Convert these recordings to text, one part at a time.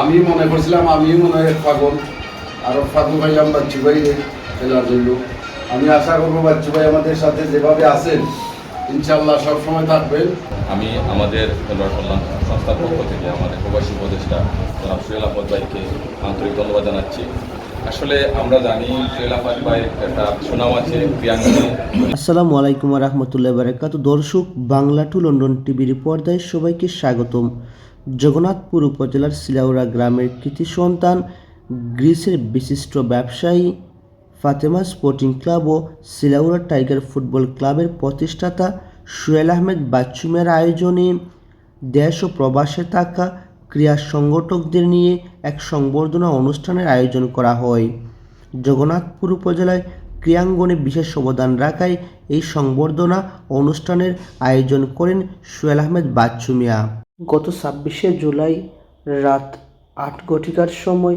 আমি মনে করছিলাম আমি মনে হয় পাগল। আরও ফাগু ভাইলাম বাচ্চু ভাই খেলার জন্য। আমি আশা করব বাচ্চু ভাই আমাদের সাথে যেভাবে আছেন ইনশাল্লাহ সবসময় থাকবেন। আমি আমাদের খেলোয়াড় কল্যাণ সংস্থার পক্ষ থেকে আমাদের প্রবাসী উপদেষ্টা জনাব সুহেল আহমদ ভাইকে আন্তরিক ধন্যবাদ জানাচ্ছি। আসলে আমরা জানি সুহেল আহমদ ভাই একটা সুনাম আছে ক্রিয়াঙ্গনে আসসালামু আলাইকুম রহমতুল্লাহ বারাকাত দর্শক বাংলা টু লন্ডন টিভির পর্দায় সবাইকে স্বাগতম। জগন্নাথপুর উপজেলার সিলাউড়া গ্রামের কৃতি সন্তান, গ্রিসের বিশিষ্ট ব্যবসায়ী, ফাতেমা স্পোর্টিং ক্লাব ও সিলাউড়া টাইগার ফুটবল ক্লাবের প্রতিষ্ঠাতা সুয়েল আহমেদ বাচ্চুমের আয়োজনে দেশ ও প্রবাসে থাকা ক্রীড়া সংগঠকদের নিয়ে এক সংবর্ধনা অনুষ্ঠানের আয়োজন করা হয়। জগন্নাথপুর উপজেলায় ক্রিয়াঙ্গনে বিশেষ অবদান রাখায় এই সংবর্ধনা অনুষ্ঠানের আয়োজন করেন সুয়েল আহমেদ বাচ্চু মিয়া গত ছাব্বিশে জুলাই রাত আট ঘটিকার সময়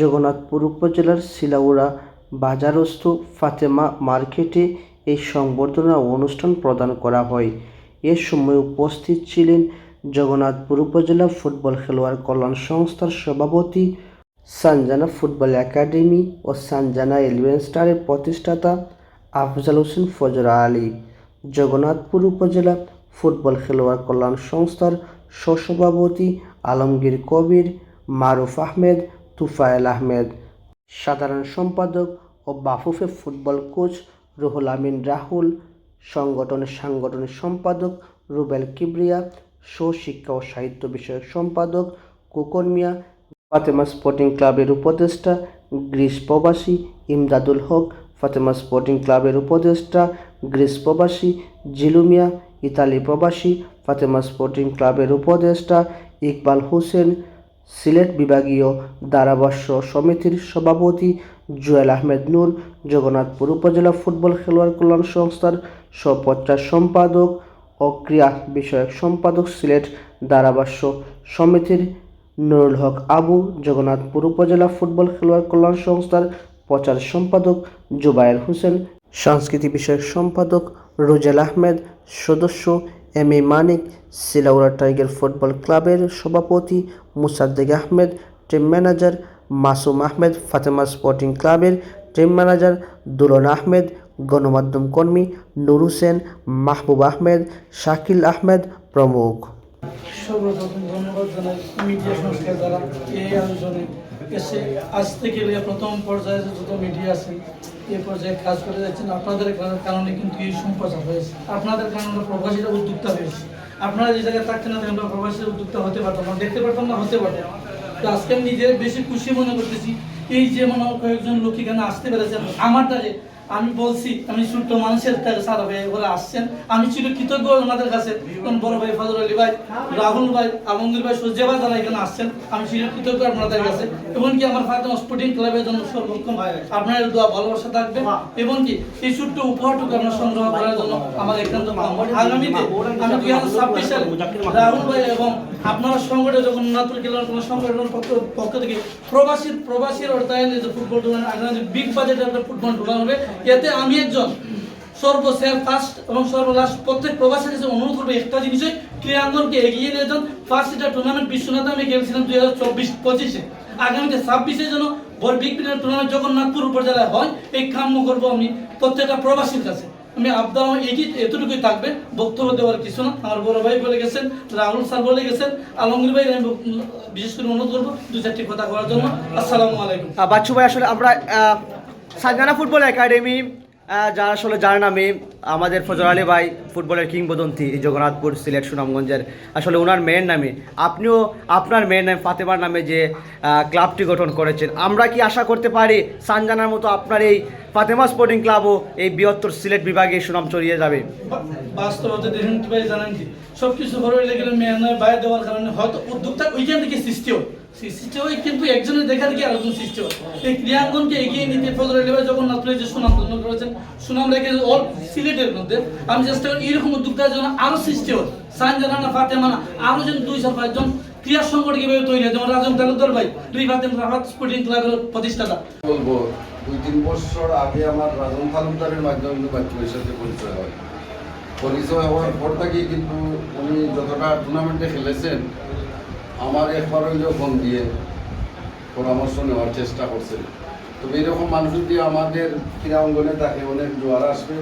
জগন্নাথপুর উপজেলার শিলাউড়া বাজারস্থ ফাতেমা মার্কেটে এই সংবর্ধনা অনুষ্ঠান প্রদান করা হয়। এ সময় উপস্থিত ছিলেন জগন্নাথপুর উপজেলা ফুটবল খেলোয়াড় কল্যাণ সংস্থার সভাপতি, সানজানা ফুটবল একাডেমি ও সানজানা ইলেভেন স্টারের প্রতিষ্ঠাতা আফজাল হোসেন ফজরা আলী। জগন্নাথপুর উপজেলা ফুটবল খেলোয়াড় কল্যাণ সংস্থার সহসভাপতি আলমগীর কবির, মারুফ আহমেদ, তুফায়েল আহমেদ। সাধারণ সম্পাদক ও বাফুফে ফুটবল কোচ রুহুল আমিন রাহুল। সংগঠনের সাংগঠনিক সম্পাদক রুবেল কিবরিয়া। শিক্ষা ও সাহিত্য বিষয়ক সম্পাদক কুকন মিয়া। ফাতেমা স্পোর্টিং ক্লাবের উপদেষ্টা গ্রিস প্রবাসী ইমদাদুল হক। ফাতেমা স্পোর্টিং ক্লাবের উপদেষ্টা গ্রিস প্রবাসী জিলুমিয়া ইতালি প্রবাসী ফাতেমা স্পোর্টিং ক্লাবের উপদেষ্টা ইকবাল হোসেন, সিলেট বিভাগীয় ধারাভাষ্য সমিতির সভাপতি জুয়েল আহমেদ নূর, জগন্নাথপুর উপজেলা ফুটবল খেলোয়াড় কল্যাণ সংস্থার সপচার সম্পাদক ও ক্রীড়া বিষয়ক সম্পাদক সিলেট ধারাভাষ্য সমিতির নুরুল হক আবু, জগন্নাথপুর উপজেলা ফুটবল খেলোয়াড় কল্যাণ সংস্থার প্রচার সম্পাদক জুবায়ের হোসেন, সংস্কৃতি বিষয়ক সম্পাদক রোজেল আহমেদ, সদস্য M A Manik Silaura tiger football ক্লাবের সভাপতি Musaddek Ahmed, team manager Masum Ahmed, Fatema sporting ক্লাবের টিম ম্যানেজার দুলন আহমেদ, গণমাধ্যম কর্মী নুর হোসেন, মাহবুব আহমেদ, শাকিল আহমেদ প্রমুখ। আজ থেকে প্রথম পর্যায়ে যত মিডিয়া আছেন এই পর্যায়ে কাজ করে যাচ্ছেন, আপনাদের কারণে- কিন্তু এই সম্প্রচার হয়েছে। আপনাদের কারণে প্রবাসীরা উদ্যোক্তা হয়েছে। আপনারা যে জায়গায় থাকতেন না আমরা প্রবাসীরা উদ্যোক্তা হতে পারতাম না, দেখতে পারতাম না, হতে পারতাম তো আজকে আমি নিজে বেশি খুশি মনে করতেছি, এই যে মনে কয়েকজন লোক এখানে আসতে পেরেছে আমারটা যে আমি বলছি, আমি ছোট্ট মানুষের কাছে সারা ভাই ওরা আসছেন। আমি ছিল কৃতজ্ঞ ওনাদের কাছে। বড় ভাই ফজল আলী ভাই, রাহুল ভাই, আলমগীর ভাই সজ্জা ভাই যারা এখানে আসছেন। আমি ছিল কৃতজ্ঞ আপনাদের কাছে। এমনকি আমার ফাতেমা স্পোর্টিং ক্লাবের জন্য সর্বোত্তম আপনার দোয়া, ভালোবাসা থাকবে। এমনকি এই ছোট্ট উপহারটুকু আপনার সংগ্রহ করার জন্য আমার একান্ত আগামীতে আমি দুই হাজার ছাব্বিশ সালে রাহুল ভাই এবং আপনারা সংগঠন যখন নাতুল খেলার কোনো সংগঠনের পক্ষ থেকে প্রবাসী প্রবাসীর অর্থায়নে যে ফুটবল টুর্নামেন্ট আগামী বিগ বাজেটের একটা ফুটবল টুর্নামেন্ট হবে। এতে আমি একজন সর্বশেষ ফার্স্ট এবং সর্বলাস্ট, প্রত্যেক প্রবাসীর কাছে অনুরোধ করব, একটা জিনিসই এগিয়ে নিয়ে যান। ফার্স্ট এটা টুর্নামেন্ট বিশ্বনাথে আমি দুই হাজার চব্বিশ পঁচিশে। আগামীতে ছাব্বিশে যেন বিগ বিলিয়ন টুর্নামেন্ট জগন্নাথপুর উপজেলায় হয়, এই কাম্য করব আমি প্রত্যেকটা প্রবাসীর কাছে। আমি আবদার আমার এটি এতটুকুই থাকবে, বক্তব্য দেওয়ার কিছু না। আমার বড় ভাই বলে গেছেন, রাহুল স্যার বলে গেছেন, আলমগীর ভাই, আমি বিশেষ করে অনুরোধ করব দু চারটি কথা করার জন্য। আসসালামু আলাইকুম। বাচ্চু ভাই, আসলে আমরা আহ, সানজানা ফুটবল একাডেমি যারা আসলে যার নামে আমাদের ফজর আলী ভাই ফুটবলের কিংবদন্তি জগন্নাথপুর সিলেট সুনামগঞ্জের আসলে ওনার মেয়ের নামে আপনিও আপনার মেয়ের নামে ফাতেমার নামে যে ক্লাবটি গঠন করেছেন আমরা কি আশা করতে পারি সানজানার মতো আপনার এই ফাতেমা স্পোর্টিং ক্লাবও এই বৃহত্তর সিলেট বিভাগে সুনাম ছড়িয়ে যাবে? বাস্তবতা দেখেন কি জানেন কি? সব কিছু ঘরে লেগে মেয়ে নয় বাইরে দেওয়ার কারণে হয়তো উদ্যোক্তা ওইখান থেকে সৃষ্টি হয় সৃষ্টি হয়, কিন্তু একজনের দেখা দেখি আরেকজন সৃষ্টি এই ক্রিয়াঙ্গনকে এগিয়ে নিতে ভাই যখন নাতুলের যে সুনাম ধন্য করেছেন। সুনাম রেখে অল সিলেটের মধ্যে। আমি চেষ্টা করি এরকম উদ্যোক্তার জন্য আরও সৃষ্টি হয়। সান জানানা ফাতেমানা আরও যেন দুই চার পাঁচজন ক্রিয়া সংগঠন কীভাবে তৈরি হয়। যেমন ভাই, দুই ফাতেম রাহাত স্পোর্টিং ক্লাবের প্রতিষ্ঠাতা। বলব, দুই তিন বছর আগে আমার রাজন তালুকদারের মাধ্যমে কিন্তু বাচ্চু ভাইয়ের সাথে পরিচয় হয়। পরিচয় হওয়ার পর থেকেই কিন্তু উনি যতটা টুর্নামেন্টে খেলেছেন আমার হইলেও ফোন দিয়ে পরামর্শ নেওয়ার চেষ্টা করছেন তবে এরকম মানুষ যদি আমাদের ক্রীড়াঙ্গনে তাকে অনেক জোয়ার আসবে।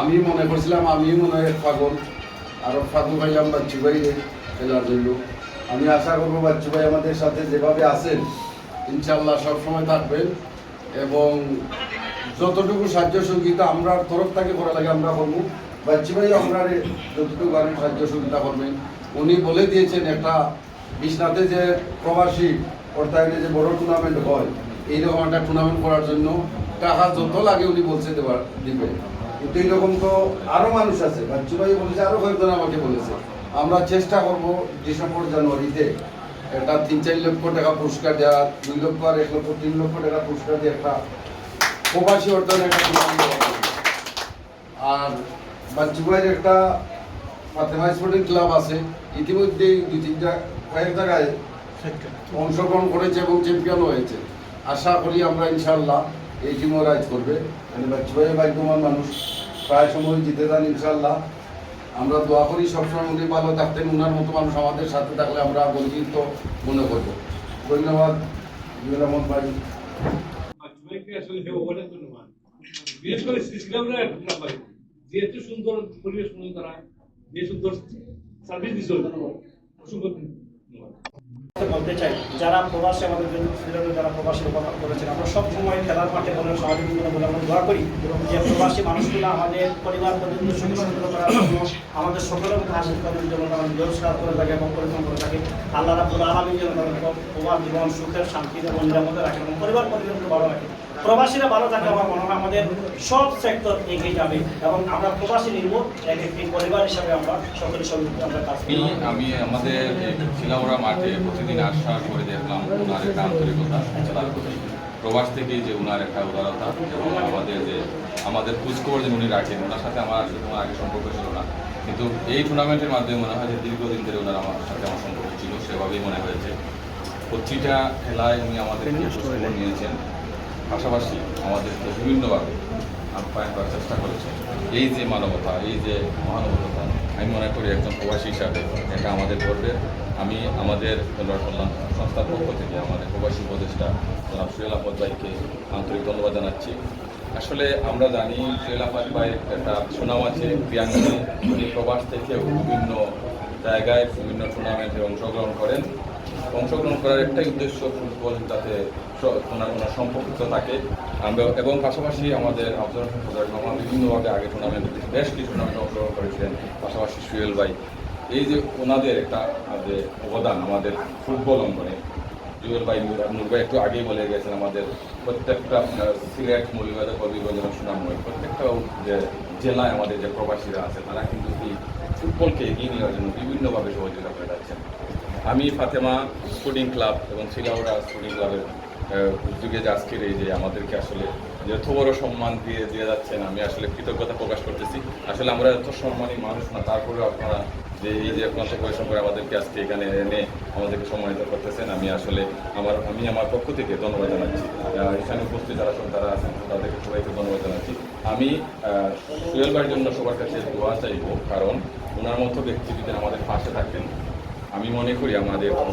আমি মনে করছিলাম আমি মনে হয় পাগল। আরও ফাদু ভাই আমার বাচ্চু ভাই খেলার জন্য। আমি আশা করব বাচ্চু ভাই আমাদের সাথে যেভাবে আছেন ইনশাল্লাহ সবসময় থাকবেন। এবং যতটুকু সাহায্য সহযোগিতা আমরা তরফ থেকে করা লাগে আমরা করব। বাচ্চু ভাই আমরা যতটুকু সাহায্য সহযোগিতা করবেন। উনি বলে দিয়েছেন একটা বিশ্বনাথে যে প্রবাসী অর্থাৎ যে বড় টুর্নামেন্ট হয় এইরকম একটা টুর্নামেন্ট করার জন্য টাকা যত লাগে উনি বলছে দেওয়ার দিবে। কিন্তু এইরকম তো আরও মানুষ আছে। বাচ্চু বলেছে, আরও কয়েকজন আমাকে বলেছে। আমরা চেষ্টা করব ডিসেম্বর জানুয়ারিতে একটা তিন চার লক্ষ টাকা পুরস্কার দেওয়া, দুই লক্ষ আর এক লক্ষ, তিন লক্ষ টাকা পুরস্কার দিয়ে একটা প্রবাসী অর্জনের একটা টুর্নামেন্ট আর বাচ্চু ভাইয়ের একটা ফাতেমা স্পোর্টিং ক্লাব আছে। ইতিমধ্যেই দুই তিনটা কয়েক জায়গায় অংশগ্রহণ করেছে এবং চ্যাম্পিয়ন হয়েছে। আশা করি আমরা ইনশাল্লাহ এই টিমও রাইজ করবে। মানে বাচ্চু ভাই মানুষ। প্রায় সময় জিতে যান ইনশাল্লাহ আমরা দোয়া করি সবসময় উনি ভালো থাকতেন। উনার মতো মানুষ আমাদের সাথে থাকলে আমরা গর্বিত মনে করব। ধন্যবাদ আহমদ ভাই। বিশেষ করে সুন্দর পরিবেশ মনে তারা যে সুন্দর সার্ভিস দিচ্ছে অসংখ্য বলতে চাই, যারা প্রবাসী আমাদের জন্য যারা প্রবাসী আমরা খেলার মাঠে বলে আমরা দোয়া করি। যে প্রবাসী মানুষগুলো আমাদের পরিবার পর্যন্ত সমৃদ্ধ করার জন্য আমাদের সকলের মুখে হাসি করার জন্য তারা করে থাকে এবং পরিশ্রম করে থাকে, আল্লাহ রাবুল আলমী যেন তাদের প্রবাস, জীবন, সুখের, শান্তিতে এবং নিরাপদে রাখে এবং পরিবার পরিজনকে ভালো রাখে। প্রবাসীরা ভালো থাকলে আমার মনে হয় আমাদের সব সেক্টর এগিয়ে যাবে এবং আমরা প্রবাসী নির্ভর এক একটি পরিবার হিসাবে আমরা সকলের সঙ্গে আমরা কাজ আমি করি আমি আমাদের শিলামরা মাঠে প্রতিদিন আশা করে দেখলাম ওনার একটা আন্তরিকতা প্রবাস থেকে যে ওনার একটা উদারতা এবং আমাদের যে আমাদের খোঁজখবর যে উনি রাখেন ওনার সাথে আমার কোনো আগে সম্পর্ক ছিল না। কিন্তু এই টুর্নামেন্টের মাধ্যমে মনে হয় যে দীর্ঘদিন ধরে ওনার আমার সাথে আমার সম্পর্ক ছিল সেভাবেই মনে হয়েছে। প্রতিটা খেলায় উনি আমাদের নিয়েছেন। পাশাপাশি আমাদেরকে বিভিন্নভাবে আপ্যায়ন করার চেষ্টা করেছে। এই যে মানবতা, এই যে মহানবতা, আমি মনে করি একজন প্রবাসী হিসাবে এটা আমাদের গর্বের আমি আমাদের কল্যাণ সংস্থার পক্ষ থেকে আমাদের প্রবাসী উপদেষ্টা জনাব সুয়েল আহমদ ভাইকে আন্তরিক ধন্যবাদ জানাচ্ছি। আসলে আমরা জানি সুয়েল আহমদ ভাইয়ের একটা সুনাম আছে ক্রিয়াঙ্গনে উনি প্রবাস থেকেও বিভিন্ন জায়গায় বিভিন্ন টুর্নামেন্টে অংশগ্রহণ করেন। অংশগ্রহণ করার একটাই উদ্দেশ্য ফুটবল যাতে ওনার ওনার সম্পর্কিত থাকে। আমরা এবং পাশাপাশি আমাদের আফজাল হোসেন মামা বিভিন্নভাবে আগে টুর্নামেন্ট বেশ কিছু টুর্নামেন্টে অংশগ্রহণ করেছিলেন, পাশাপাশি সুয়েল ভাই। এই যে ওনাদের একটা যে অবদান আমাদের ফুটবল অঙ্গনে জুয়েল ভাই, নূর ভাই একটু আগেই বলে গেছেন, আমাদের প্রত্যেকটা সিলেট মৌলিবাদক হবিগঞ্জ এবং সুনামগঞ্জ প্রত্যেকটা যে জেলায় আমাদের যে প্রবাসীরা আছে, তারা কিন্তু এই ফুটবলকে এগিয়ে নেওয়ার জন্য বিভিন্নভাবে সহযোগিতা করে যাচ্ছেন। আমি ফাতেমা স্পোর্টিং ক্লাব এবং শিলাউড়া স্পোর্টিং ক্লাবের উদ্যোগে যে আজকের এই যে আমাদেরকে আসলে যে এত বড় সম্মান দিয়ে দিয়ে যাচ্ছেন আমি আসলে কৃতজ্ঞতা প্রকাশ করতেছি। আসলে আমরা এত সম্মানী মানুষ না তারপরেও আপনারা যে এই যে আপনার পরিশ্রম করে আমাদেরকে আজকে এখানে এনে আমাদেরকে সম্মানিত করতেছেন আমি আসলে আমার আমি আমার পক্ষ থেকে ধন্যবাদ জানাচ্ছি। এখানে উপস্থিত যারা সব তারা আছেন তাদেরকে সবাইকে ধন্যবাদ জানাচ্ছি। আমি আহ, সুয়েল ভাইয়ের জন্য সবার কাছে দোয়া চাইব কারণ ওনার মতো ব্যক্তি যদি আমাদের পাশে থাকেন আমি মনে করি আমাদের কোনো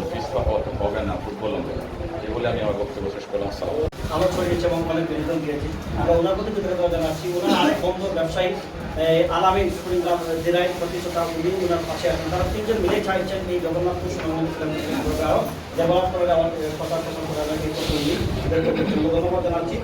হতে হবে না ফুটবল অঙ্গনে এই বলে আমি আমার বক্তব্য শেষ করলাম আসসালাম আমরা ছড়িয়েছি এবং অনেক বিনোদন দিয়েছি আমরা ওনার প্রতি কৃতজ্ঞতা জানাচ্ছি। ওনার আরেক বন্ধু ব্যবসায়ী এই, আলামিন কুড়িগ্রাম জেলায় প্রতিষ্ঠাতা উনি ওনার পাশে আছেন। তারা তিনজন মিলে চাইছেন এই জগন্নাথপুর সুনামগঞ্জ ব্যবহার করে আমার কথা বলে এই উনি ধন্যবাদ জানাচ্ছি।